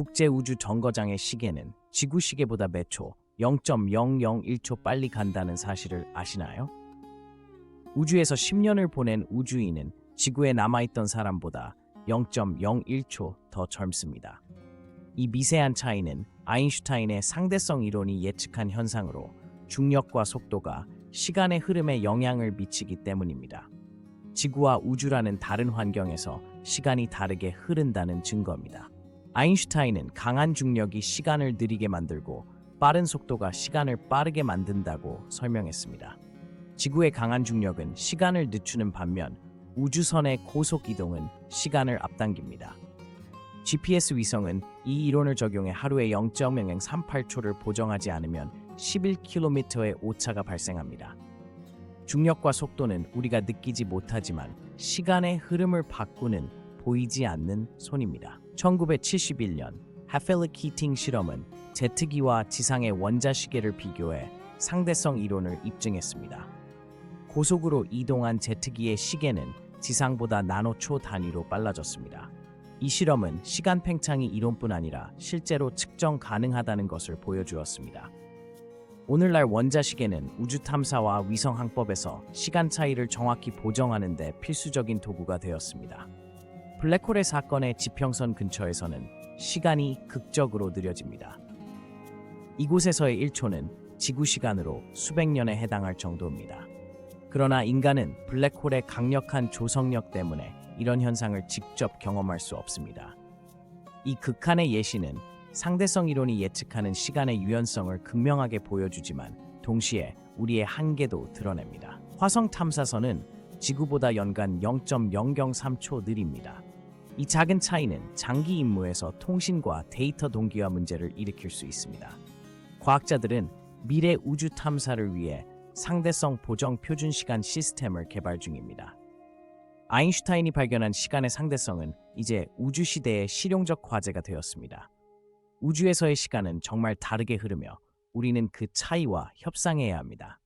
국제우주 정거장의 시계는 지구 시계보다 몇 초, 0.001초 빨리 간다는 사실을 아시나요? 우주에서 10년을 보낸 우주인은 지구에 남아있던 사람보다 0.01초 더 젊습니다. 이 미세한 차이는 아인슈타인의 상대성 이론이 예측한 현상으로 중력과 속도가 시간의 흐름에 영향을 미치기 때문입니다. 지구와 우주라는 다른 환경에서 시간이 다르게 흐른다는 증거입니다. 아인슈타인은 강한 중력이 시간을 느리게 만들고 빠른 속도가 시간을 빠르게 만든다고 설명했습니다. 지구의 강한 중력은 시간을 늦추는 반면 우주선의 고속 이동은 시간을 앞당깁니다. GPS 위성은 이 이론을 적용해 하루에 0.0038초를 보정하지 않으면 11km의 오차가 발생합니다. 중력과 속도는 우리가 느끼지 못하지만 시간의 흐름을 바꾸는 보이지 않는 손입니다. 1971년 하펠르 키팅 실험은 제트기와 지상의 원자시계를 비교해 상대성 이론을 입증했습니다. 고속으로 이동한 제트기의 시계는 지상보다 나노초 단위로 빨라졌습니다. 이 실험은 시간 팽창이 이론뿐 아니라 실제로 측정 가능하다는 것을 보여주었습니다. 오늘날 원자시계는 우주 탐사와 위성 항법에서 시간 차이를 정확히 보정하는 데 필수적인 도구가 되었습니다. 블랙홀의 사건의 지평선 근처에서는 시간이 극적으로 느려집니다. 이곳에서의 1초는 지구 시간으로 수백 년에 해당할 정도입니다. 그러나 인간은 블랙홀의 강력한 조성력 때문에 이런 현상을 직접 경험할 수 없습니다. 이 극한의 예시는 상대성 이론이 예측하는 시간의 유연성을 극명하게 보여주지만 동시에 우리의 한계도 드러냅니다. 화성 탐사선은 지구보다 연간 0.003초 느립니다. 이 작은 차이는 장기 임무에서 통신과 데이터 동기화 문제를 일으킬 수 있습니다. 과학자들은 미래 우주 탐사를 위해 상대성 보정 표준 시간 시스템을 개발 중입니다. 아인슈타인이 발견한 시간의 상대성은 이제 우주 시대의 실용적 과제가 되었습니다. 우주에서의 시간은 정말 다르게 흐르며 우리는 그 차이와 협상해야 합니다.